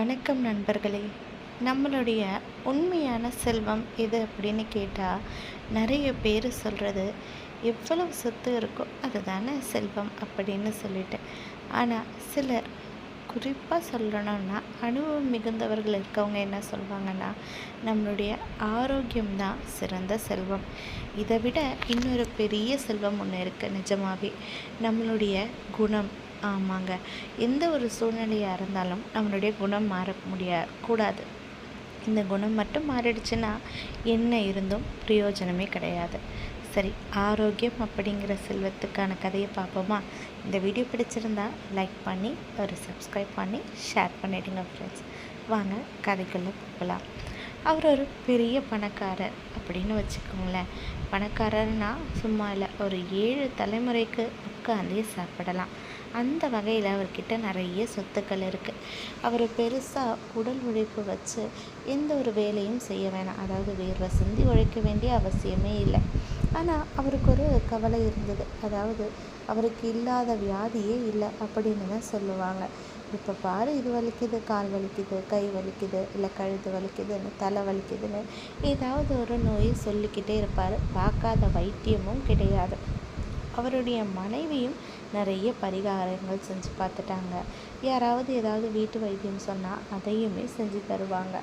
வணக்கம் நண்பர்களே. நம்மளுடைய உண்மையான செல்வம் எது அப்படின்னு கேட்டால் நிறைய பேர் சொல்கிறது எவ்வளவு சொத்து இருக்கோ அதுதானே செல்வம் அப்படின்னு சொல்லிட்டு ஆனால் சிலர் குறிப்பாக சொல்லணும்னா அனுபவம் மிகுந்தவர்கள் இருக்கவங்க என்ன சொல்வாங்கன்னா நம்மளுடைய ஆரோக்கியம்தான் சிறந்த செல்வம். இதை விட இன்னொரு பெரிய செல்வம் ஒன்று இருக்குது நிஜமாவே. நம்மளுடைய குணம் ஆமாங்க. எந்த ஒரு சூழ்நிலையாக இருந்தாலும் நம்மளுடைய குணம் மாற முடியா கூடாது. இந்த குணம் மட்டும் மாறிடுச்சுன்னா என்ன இருந்தும் பிரயோஜனமே கிடையாது. சரி ஆரோக்கியம் அப்படிங்கிற செல்வத்துக்கான கதையை பார்ப்போமா? இந்த வீடியோ பிடிச்சிருந்தா லைக் பண்ணி ஒரு சப்ஸ்கிரைப் பண்ணி ஷேர் பண்ணிவிடுங்க ஃப்ரெண்ட்ஸ் வாங்க கதைக்குள்ளே போகலாம். அவர் ஒரு பெரிய பணக்காரர் அப்படின்னு வச்சுக்கோங்களேன். பணக்காரர்னா சும்மா இல்லை ஒரு ஏழு தலைமுறைக்கு உட்காந்தே சாப்பிடலாம். அந்த வகையில் அவர்கிட்ட நிறைய சொத்துக்கள் இருக்குது அவர் பெருசாக உடல் உழைப்பு வச்சு எந்த ஒரு வேலையும் செய்ய வேணாம். அதாவது வேர்வை சிந்தி உழைக்க வேண்டிய அவசியமே இல்லை. ஆனால் அவருக்கு ஒரு கவலை இருந்தது. அதாவது அவருக்கு இல்லாத வியாதியே இல்லை அப்படின்னு தான் சொல்லுவாங்க. இப்போ பாரு இது வலிக்குது கால் வலிக்குது கை வலிக்குது இல்லை கழுத்து வலிக்குதுன்னு தலை வலிக்குதுன்னு ஏதாவது ஒரு நோயை சொல்லிக்கிட்டே இருப்பார். பார்க்காத வைத்தியமும் கிடையாது. அவருடைய மனைவியும் நிறைய பரிகாரங்கள் செஞ்சு பார்த்துட்டாங்க. யாராவது ஏதாவது வீட்டு வைத்தியம் சொன்னால் அதையுமே செஞ்சு தருவாங்க.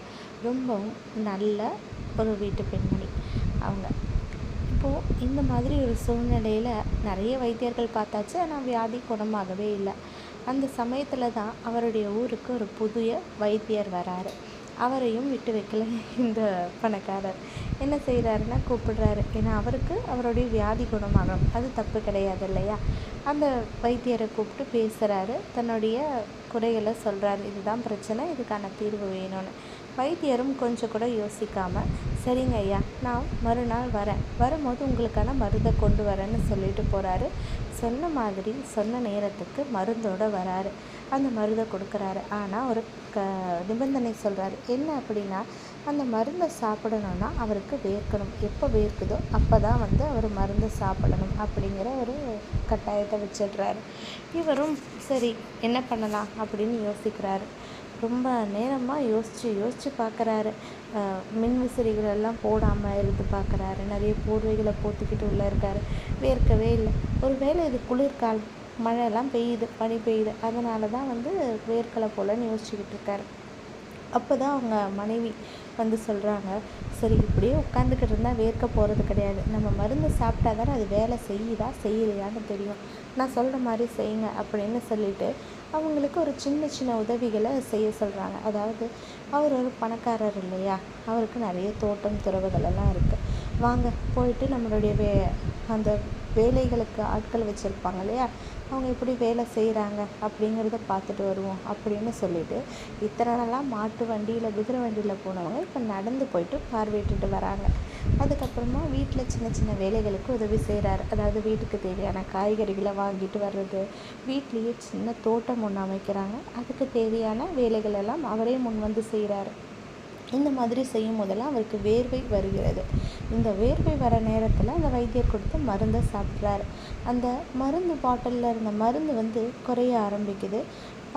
ரொம்பவும் நல்ல ஒரு வீட்டு பெண்மணி அவங்க. இப்போது இந்த மாதிரி ஒரு சூழ்நிலையில் நிறைய வைத்தியர்கள் பார்த்தாச்சு. ஆனால் வியாதி குணமாகவே இல்லை. அந்த சமயத்தில் தான் அவருடைய ஊருக்கு ஒரு புதிய வைத்தியர் வராரு. அவரையும் விட்டு வைக்கல இந்த பணக்காரர். என்ன செய்கிறாருன்னா கூப்பிடுறாரு. ஏன்னா அவருக்கு அவருடைய வியாதி குணமாகும். அது தப்பு கிடையாது இல்லையா? அந்த வைத்தியரை கூப்பிட்டு பேசுகிறாரு தன்னுடைய குறைகளை சொல்கிறாரு இதுதான் பிரச்சனை இதுக்கான தீர்வு வேணும்னு. வைத்தியரும் கொஞ்சம் கூட யோசிக்காமல் சரிங்க ஐயா நான் மறுநாள் வரேன். வரும்போது உங்களுக்கான மருந்தை கொண்டு வரேன்னு சொல்லிட்டு போகிறாரு சொன்ன மாதிரி சொன்ன நேரத்துக்கு மருந்தோடு வராரு. அந்த மருந்தை கொடுக்குறாரு. ஆனால் ஒரு க நிபந்தனை சொல்கிறாரு என்ன அப்படின்னா அந்த மருந்தை சாப்பிடணுன்னா அவருக்கு வேர்க்கணும். எப்போ வேர்க்குதோ அப்போ தான் வந்து அவர் மருந்தை சாப்பிடணும் அப்படிங்கிற ஒரு கட்டாயத்தை வச்சிடுறாரு. இவரும் சரி என்ன பண்ணலாம் அப்படின்னு யோசிக்கிறாரு. ரொம்ப நேரமாக யோசித்து யோசித்து பார்க்குறாரு மின் விசிறிகளெல்லாம் போடாமல் இருந்து பார்க்குறாரு நிறைய போர்வைகளை போத்திக்கிட்டு உள்ளே இருக்கார். வேர்க்கவே இல்லை. ஒரு வேளை இது குளிர்காலம் மழையெல்லாம் பெய்யுது பனி பெய்யுது. அதனால தான் வந்து வேர்க்கலை போலன்னு யோசிச்சுக்கிட்டு இருக்காரு. அப்போ தான் அவங்க மனைவி வந்து சொல்கிறாங்க சரி இப்படியே உட்காந்துக்கிட்டு இருந்தால் வேர்க்க போகிறது கிடையாது. நம்ம மருந்து சாப்பிட்டா தானே அது வேலை செய்யுதா செய்யலையான்னு தெரியும். நான் சொல்கிற மாதிரி செய்யுங்க அப்படின்னு சொல்லிட்டு அவங்களுக்கு ஒரு சின்ன சின்ன உதவிகளை செய்ய சொல்கிறாங்க அதாவது அவர் ஒரு பணக்காரர் இல்லையா? அவருக்கு நிறைய தோட்டம் துறவுகள் எல்லாம் இருக்குது வாங்க போயிட்டு நம்மளுடைய வே அந்த வேலைகளுக்கு ஆட்கள் வச்சுருப்பாங்க இல்லையா? அவங்க எப்படி வேலை செய்கிறாங்க அப்படிங்கிறத பார்த்துட்டு வருவோம் அப்படின்னு சொல்லிட்டு இத்தனை நாளாக மாட்டு வண்டியில் குதிரை வண்டியில் போனவங்க இப்போ நடந்து போயிட்டு பார்வையிட்டுட்டு வராங்க. அதுக்கப்புறமா வீட்டில் சின்ன சின்ன வேலைகளுக்கு உதவி செய்கிறாரு அதாவது வீட்டுக்கு தேவையான காய்கறிகளை வாங்கிட்டு வர்றது வீட்லேயே சின்ன தோட்டம் ஒன்று அமைக்கிறாங்க. அதுக்கு தேவையான வேலைகள் எல்லாம் அவரே முன் வந்து செய்கிறாரு இந்த மாதிரி செய்யும் போதெல்லாம் அவருக்கு வேர்வை வருகிறது. இந்த வேர்வை வர நேரத்தில் அந்த வைத்தியர் கொடுத்து மருந்தை சாப்பிட்றாரு. அந்த மருந்து பாட்டிலில் இருந்த மருந்து வந்து குறைய ஆரம்பிக்குது.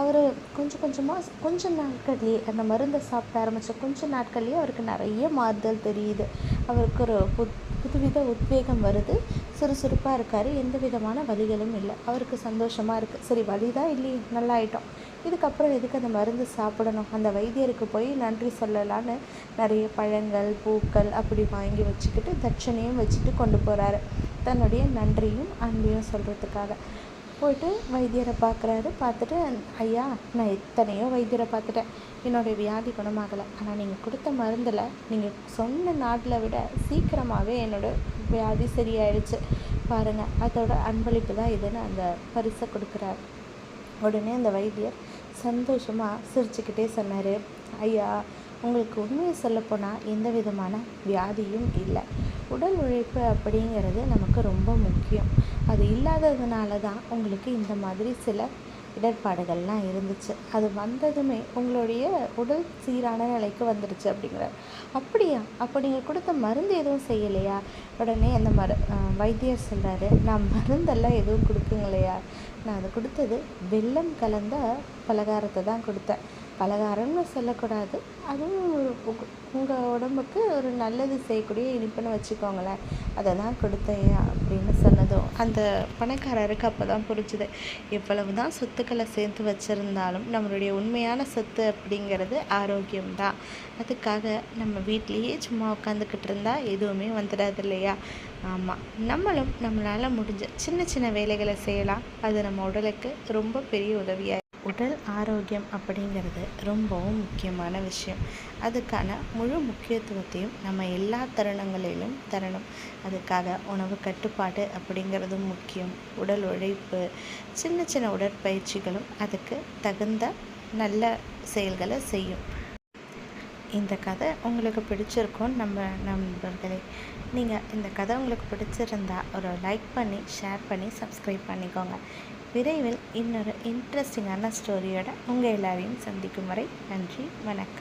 அவர் கொஞ்சம் கொஞ்சமாக கொஞ்ச நாட்கள்லேயே அந்த மருந்தை சாப்பிட ஆரம்பித்த கொஞ்ச நாட்கள்லேயே அவருக்கு நிறைய மாறுதல் தெரியுது. அவருக்கு ஒரு புத் புதுவித உத்வேகம் வருது. சுறுசுறுப்பாக இருக்கார். எந்த விதமான வலிகளும் இல்லை. அவருக்கு சந்தோஷமாக இருக்குது சரி வலி தான் இல்லையே. நல்லா ஆயிட்டோம் இதுக்கப்புறம் எதுக்கு அந்த மருந்து சாப்பிடணும்? அந்த வைத்தியருக்கு போய் நன்றி சொல்லலான்னு நிறைய பழங்கள் பூக்கள் அப்படி வாங்கி வச்சுக்கிட்டு தட்சணையும் வச்சுட்டு கொண்டு போகிறாரு தன்னுடைய நன்றியும் அன்பையும் சொல்கிறதுக்காக போயிட்டு வைத்தியரை பார்க்குறாரு. பார்த்துட்டு ஐயா நான் எத்தனையோ வைத்தியரை பார்த்துட்டேன். என்னுடைய வியாதி குணமாகலை. ஆனால் நீங்கள் கொடுத்த மருந்தில் நீங்கள் சொன்ன நாட்டில் விட சீக்கிரமாகவே என்னோடய வியாதி சரியாயிடுச்சு. பாருங்கள் அதோட அன்பளிப்பு தான் இதுன்னு அந்த பரிசை கொடுக்குறாரு. உடனே அந்த வைத்தியர் சந்தோஷமாக சிரிச்சுக்கிட்டே சொன்னார். ஐயா உங்களுக்கு உண்மையை சொல்லப்போனால் எந்த விதமான வியாதியும் இல்லை. உடல் உழைப்பு அப்படிங்கிறது நமக்கு ரொம்ப முக்கியம். அது இல்லாததுனால தான் உங்களுக்கு இந்த மாதிரி சில இடர்பாடுகள்லாம் இருந்துச்சு. அது வந்ததுமே உங்களுடைய உடல் சீரான நிலைக்கு வந்துடுச்சு அப்படிங்கிறார். அப்படியா? அப்போ நீங்கள் கொடுத்த மருந்து எதுவும் செய்யலையா? உடனே அந்த மரு வைத்தியர் சொல்கிறாரு நான் மருந்தெல்லாம் எதுவும் கொடுக்குங்களையா நான் அது கொடுத்தது வெல்லம் கலந்த பலகாரத்தை தான் கொடுத்தேன். பலகாரம்னு சொல்லக்கூடாது. அதுவும் உங்கள் உடம்புக்கு ஒரு நல்லது செய்யக்கூடிய இனிப்புன்னு வச்சுக்கோங்களேன். அதை தான் கொடுத்தையா அப்படின்னு சொன்னதும் அந்த பணக்காரருக்கு அப்போ தான் புரிஞ்சுது. எவ்வளவு தான் சொத்துக்களை சேர்த்து வச்சுருந்தாலும் நம்மளுடைய உண்மையான சொத்து அப்படிங்கிறது ஆரோக்கியம்தான். அதுக்காக நம்ம வீட்லேயே சும்மா உட்காந்துக்கிட்டு இருந்தால் எதுவுமே வந்துடாது இல்லையா? ஆமாம் நம்மளும் நம்மளால் முடிஞ்ச சின்ன சின்ன வேலைகளை செய்யலாம். அது நம்ம உடலுக்கு ரொம்ப பெரிய உதவியாக உடல் ஆரோக்கியம் அப்படிங்கிறது ரொம்பவும் முக்கியமான விஷயம். அதுக்கான முழு முக்கியத்துவத்தையும் நம்ம எல்லா தருணங்களிலும் தரணும். அதுக்காக உணவு கட்டுப்பாடு அப்படிங்கிறதும் முக்கியம். உடல் உழைப்பு சின்ன சின்ன உடற்பயிற்சிகளும் அதுக்கு தகுந்த நல்ல செயல்களை செய்யும். இந்த கதை உங்களுக்கு பிடிச்சிருக்கும் நம்ம நண்பர்களே. நீங்கள் இந்த கதை உங்களுக்கு பிடிச்சிருந்தா ஒரு லைக் பண்ணி ஷேர் பண்ணி சப்ஸ்கிரைப் பண்ணிக்கோங்க. விரைவில் இன்னொரு இன்ட்ரெஸ்டிங்கான ஸ்டோரியோட உங்கள் எல்லாரையும் சந்திக்கும் வரை நன்றி வணக்கம்.